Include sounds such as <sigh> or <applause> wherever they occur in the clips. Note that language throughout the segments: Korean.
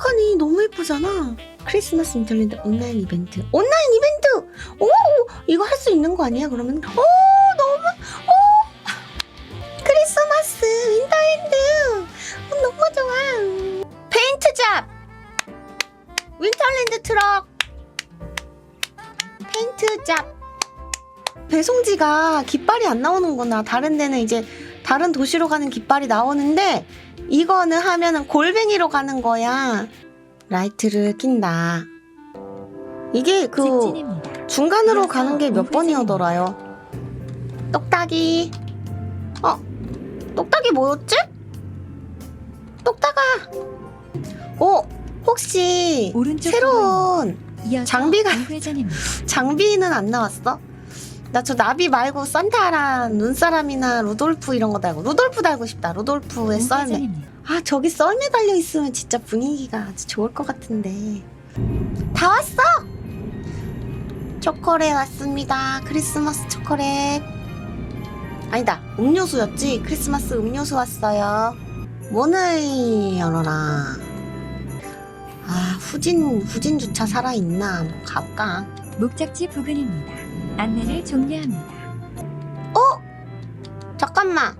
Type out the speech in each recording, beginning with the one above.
어떡하니? 너무 예쁘잖아. 크리스마스 인터랜드 온라인 이벤트. 온라인 이벤트! 오! 이거 할 수 있는 거 아니야 그러면? 오 너무 오! 크리스마스 윈터랜드! 어, 너무 좋아. 페인트 잡! 윈터랜드 트럭! 페인트 잡! 배송지가 깃발이 안 나오는구나. 다른 데는 이제 다른 도시로 가는 깃발이 나오는데 이거는 하면은 골뱅이로 가는 거야. 라이트를 낀다. 이게 그. 중간으로 가는 게 몇. 번이더라요. 똑딱이. 어, 똑딱이 뭐였지? 똑딱아. 어, 혹시 새로운 장비가-. <laughs> 장비는 안 나왔어? 나 저 나비 말고 산타랑 눈사람이나 루돌프 이런 거 달고 루돌프 달고 싶다. 루돌프의 썰매. 아 저기 썰매 달려 있으면 진짜 분위기가 아주 좋을 것 같은데. 다 왔어? 초콜릿 왔습니다. 크리스마스 초콜릿. 아니다 음료수였지? 크리스마스 음료수 왔어요. 문을 열어라. 아 후진 후진 주차 살아 있나? 한번 가볼까? 목적지 부근입니다. 안내를 종료합니다. 잠깐만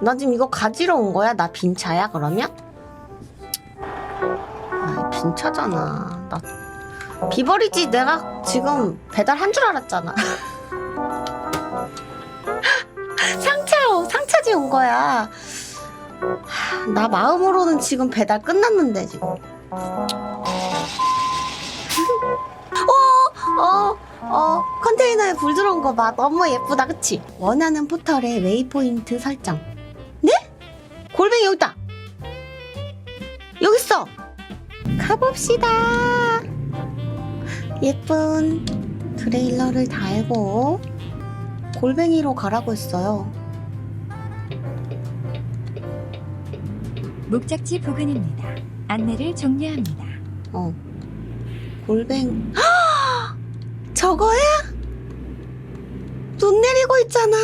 나 지금 이거 가지러 온 거야? 나 빈 차야 그러면? 아, 빈 차잖아. 나 비버리지 내가 지금 배달한 줄 알았잖아. <laughs> 상차로 상차지 온 거야. 하, 나 마음으로는 지금 배달 끝났는데 지금. 어, 어, 컨테이너에 불 들어온 거 봐. 너무 예쁘다, 그치? 원하는 포털에 웨이포인트 설정. 네? 골뱅이 여기 있다. 여기 있어. 가봅시다. 예쁜 트레일러를 달고 골뱅이로 가라고 했어요. 목적지 부근입니다. 안내를 종료합니다. 어. 골뱅. 저거야? 눈 내리고 있잖아.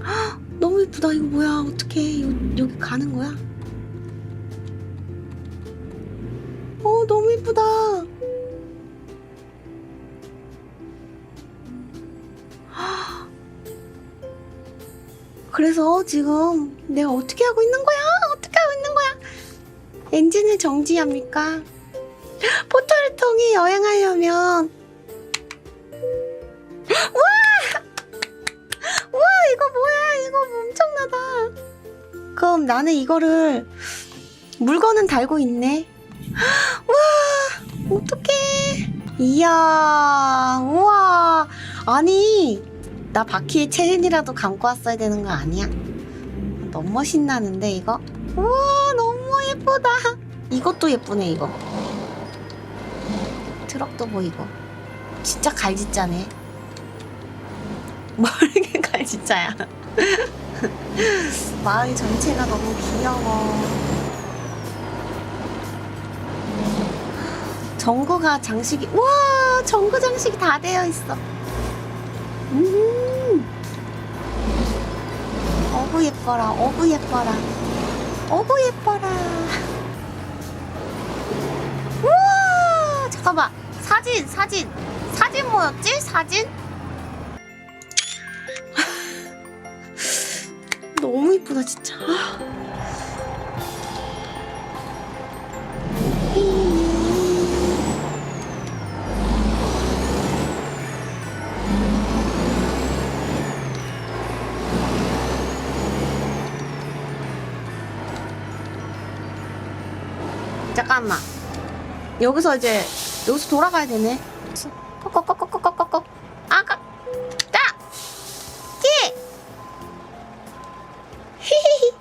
<gasps> 너무 예쁘다. 이거 뭐야? 어떻게 여기 가는 거야? 어, 너무 예쁘다. 그래서 지금 내가 어떻게 하고 있는 거야? 어떻게 하고 있는 거야? 엔진을 정지합니까? <gasps> 포털을 통해 여행하려면 <gasps> 와! <gasps> 와 이거 뭐야 이거 엄청나다 그럼 나는 이거를 물건은 달고 있네 와 어떡해 이야 우와 아니 나 바퀴에 체인이라도 감고 왔어야 되는 거 아니야? 너무 멋있나는데 이거? 우와 너무 예쁘다. 이것도 예쁘네 이거. 트럭도 보이고. 진짜 갈짓자네. <laughs> 모르게 갈짓자야. <laughs> 마을 전체가 너무 귀여워. 전구가 장식이 와 전구 장식이 다 되어 있어. 음. 어구 예뻐라 어구 예뻐라 어구 예뻐라. 우와! 잠깐만 사진 사진. 사진 뭐였지? 사진? <laughs> 너무 이쁘다 진짜 여기서 이제 여기서 돌아가야 되네. 꺼꺼꺼꺼꺼꺼꺼 아까 자 기! 히히히.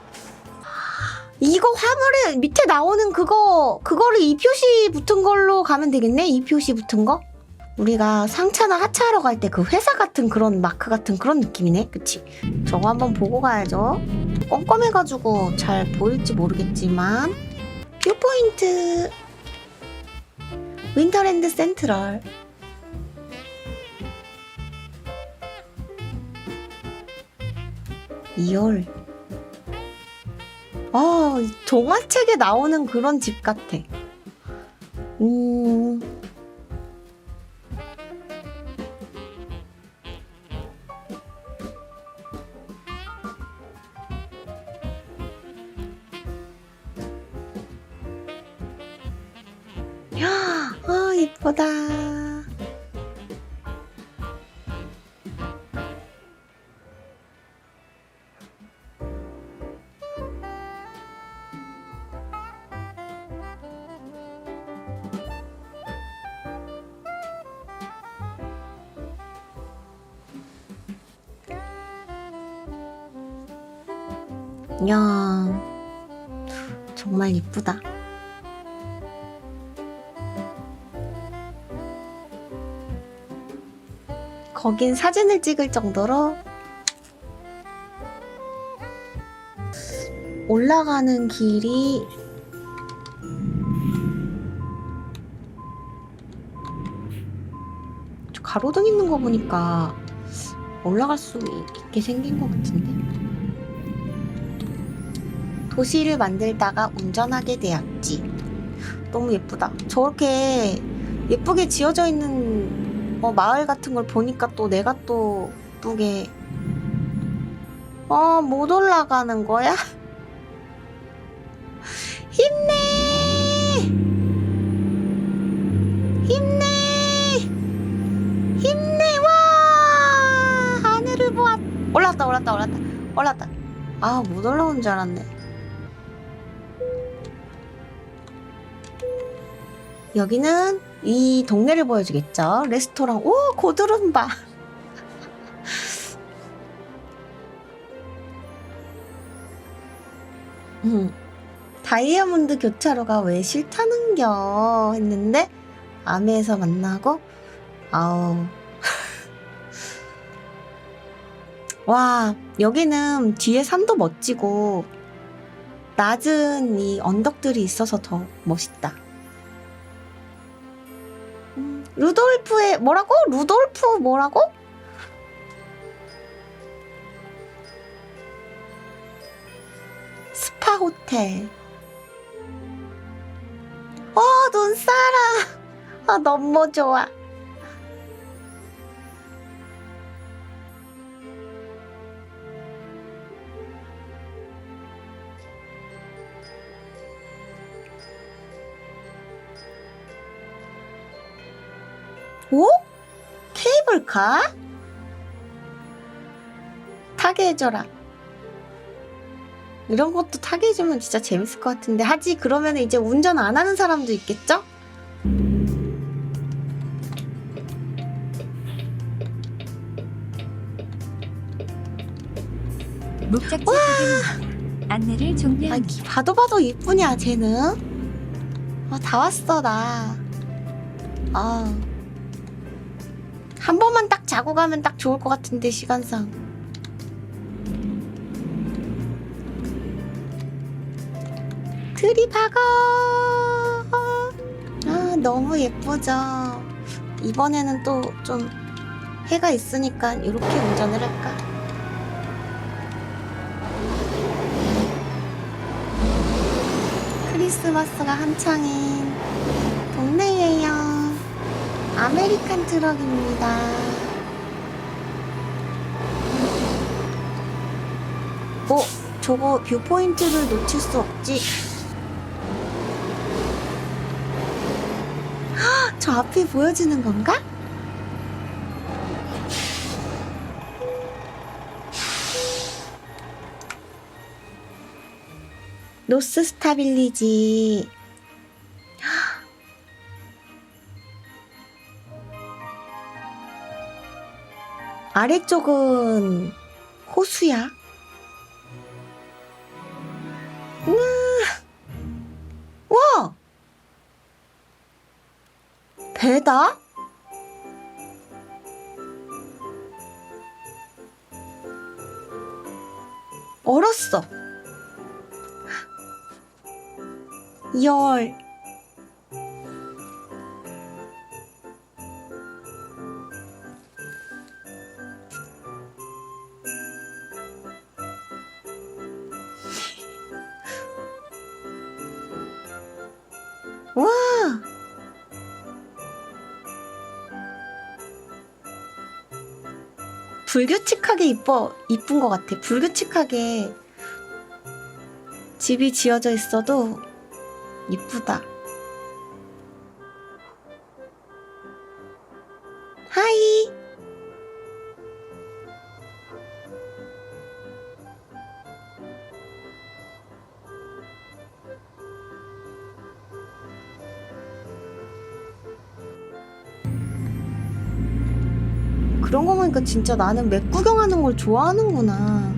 이거 화물에 밑에 나오는 그거 그거를 이 표시 붙은 걸로 가면 되겠네? 이 표시 붙은 거? 우리가 상차나 하차하러 갈 때 그 회사 같은 그런 마크 같은 그런 느낌이네? 그치? 저거 한번 보고 가야죠. 껌껌해가지고 잘 보일지 모르겠지만. 뷰포인트 윈터랜드 센트럴. 이올 아 동화책에 나오는 그런 집 같아. 음 야, 정말 이쁘다. 거긴 사진을 찍을 정도로 올라가는 길이 저 가로등 있는 거 보니까 올라갈 수 있게 생긴 것 같은데 도시를 만들다가 운전하게 되었지 너무 예쁘다 저렇게 예쁘게 지어져 있는 어, 마을 같은 걸 보니까 또 내가 또 예쁘게 어, 못 올라가는 거야? <laughs> 힘내! 힘내! 힘내! 와! 하늘을 보았. 올랐다, 올랐다, 올랐다. 올랐다. 아, 못 올라온 줄 알았네. 여기는 이 동네를 보여주겠죠. 레스토랑. 오, 고드름바. <laughs> 음, 다이아몬드 교차로가 왜 싫다는겨 했는데 암에서 만나고 아우 <laughs> 와 여기는 뒤에 산도 멋지고 낮은 이 언덕들이 있어서 더 멋있다. 음, 루돌프의 뭐라고? 루돌프 뭐라고? 스파 호텔. 어, 눈사람. 아, 너무 좋아. 케이블카? 타게 해줘라. 이런 것도 타게 해주면 진짜 재밌을 것 같은데 하지 그러면 이제 운전 안 하는 사람도 있겠죠? 목적지 부근입니다. 안내를 아 종료합니다. 봐도 봐도 이쁘냐 쟤는? 아 다 왔어 나. 아. 한 번만 딱 자고 가면 딱 좋을 것 같은데 시간상. 들이박아. 아 너무 예쁘죠. 이번에는 또 좀 해가 있으니까 이렇게 운전을 할까? 크리스마스가 한창인. 아메리칸 트럭입니다. 어, 저거 뷰포인트를 놓칠 수 없지. 헉, 저 앞에 보여지는 건가? 노스 스타빌리지. 아래쪽은 호수야. 우와. 와! 배다? 얼었어. 열. 불규칙하게 이뻐 이쁜 것 같아. 불규칙하게 집이 지어져 있어도 이쁘다. 보니까 진짜 나는 맵 구경하는 걸 좋아하는구나.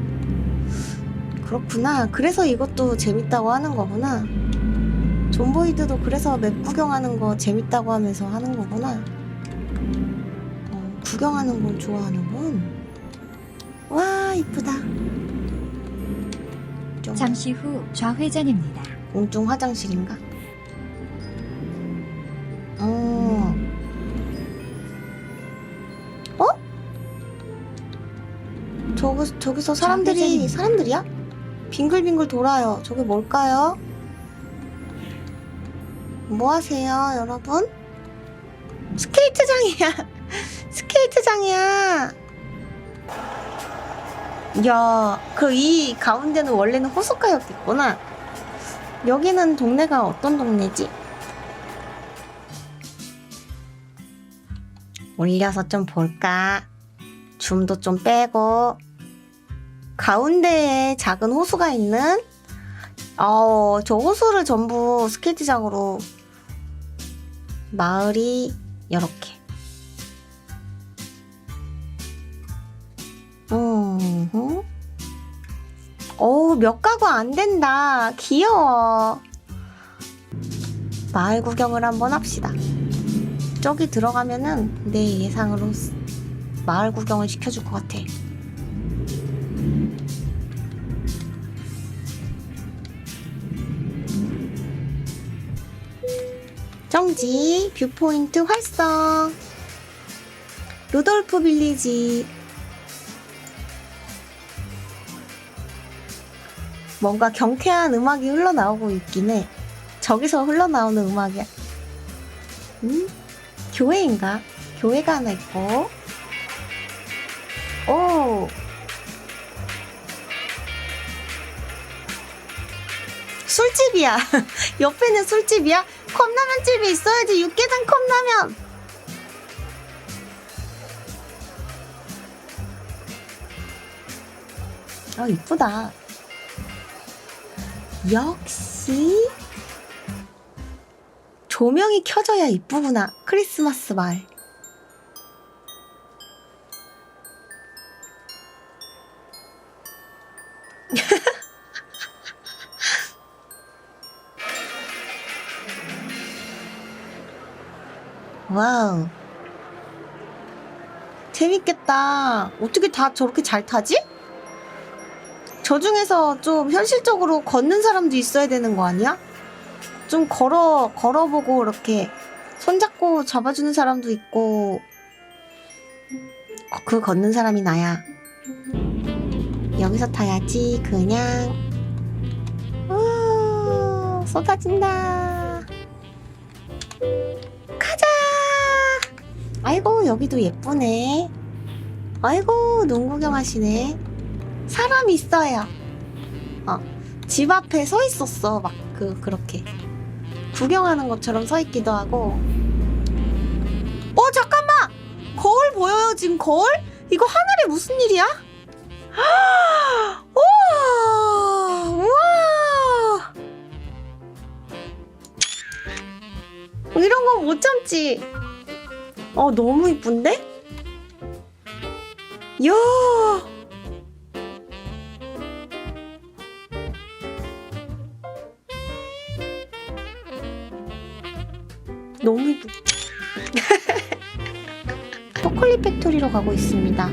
그렇구나. 그래서 이것도 재밌다고 하는 거구나. 존보이드도 그래서 맵 구경하는 거 재밌다고 하면서 하는 거구나. 어, 구경하는 걸 좋아하는군. 와, 이쁘다. 좀 잠시 후 좌회전입니다. 공중 화장실인가? 어. 어? 저기, 저기서 사람들이. 사람들이야? 빙글빙글 돌아요. 저게 뭘까요? 뭐 하세요, 여러분? 스케이트장이야. <laughs> 스케이트장이야. 야, 그 이 가운데는 원래는 호숫가였겠구나. 여기는 동네가 어떤 동네지? 올려서 좀 볼까? 줌도 좀 빼고 가운데에 작은 호수가 있는 어, 저 호수를 전부 스케이트장으로 마을이 이렇게 음, 어우, 몇 가구 안 된다. 귀여워. 마을 구경을 한번 합시다. 저기 들어가면은 내 예상으로 스- 마을 구경을 시켜줄 것 같아. 정지, 뷰포인트 활성. 루돌프 빌리지. 뭔가 경쾌한 음악이 흘러나오고 있긴 해. 저기서 흘러나오는 음악이야. 음? 교회인가? 교회가 하나 있고. 오! 술집이야. <laughs> 옆에는 술집이야? 컵라면 집이 있어야지. 육개장 컵라면! 아, 이쁘다. 역시 조명이 켜져야 이쁘구나. 크리스마스 말. <laughs> 와우. 재밌겠다. 어떻게 다 저렇게 잘 타지? 저 중에서 좀 현실적으로 걷는 사람도 있어야 되는 거 아니야? 좀 걸어, 걸어보고 이렇게 손잡고 잡아주는 사람도 있고, 어, 그 걷는 사람이 나야. 여기서 타야지, 그냥. 우, 쏟아진다. 아이고, 여기도 예쁘네. 아이고, 농구경 하시네. 사람 있어요. 어, 집 앞에 서 있었어. 막, 그, 그렇게. 구경하는 것처럼 서 있기도 하고. 어, 잠깐만! 거울 보여요, 지금 거울? 이거 하늘에 무슨 일이야? <gasps> 우와! 우와! 이런 거 못 참지. 어, 너무 이쁜데? 이야! 너무 이쁘. <laughs> 초콜릿 팩토리로 가고 있습니다.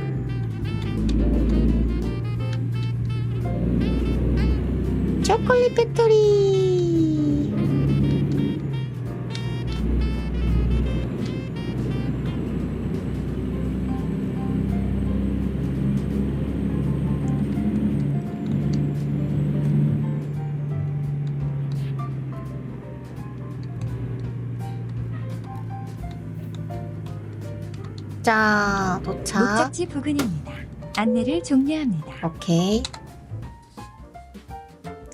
초콜릿 팩토리. 자, 도착. 목적지 부근입니다. 안내를 종료합니다. 오케이.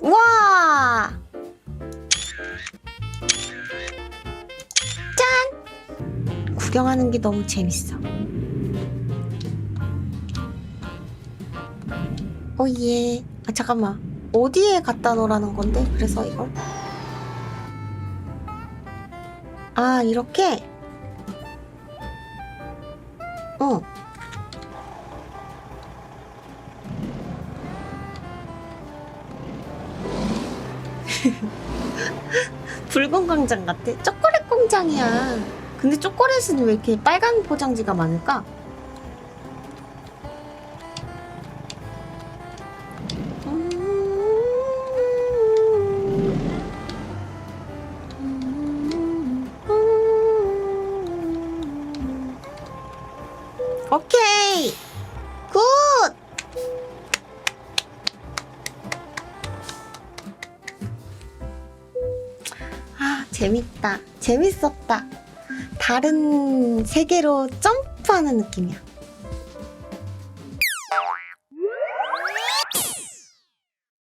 와! 짠! 구경하는 게 너무 재밌어. 오예. 아, 잠깐만. 어디에 갖다 놓으라는 건데? 그래서 이걸? 아, 이렇게? <laughs> 붉은 광장 같아. 초콜릿 공장이야. 근데 초콜릿은 왜 이렇게 빨간 포장지가 많을까? 재밌었다. 다른 세계로 점프하는 느낌이야.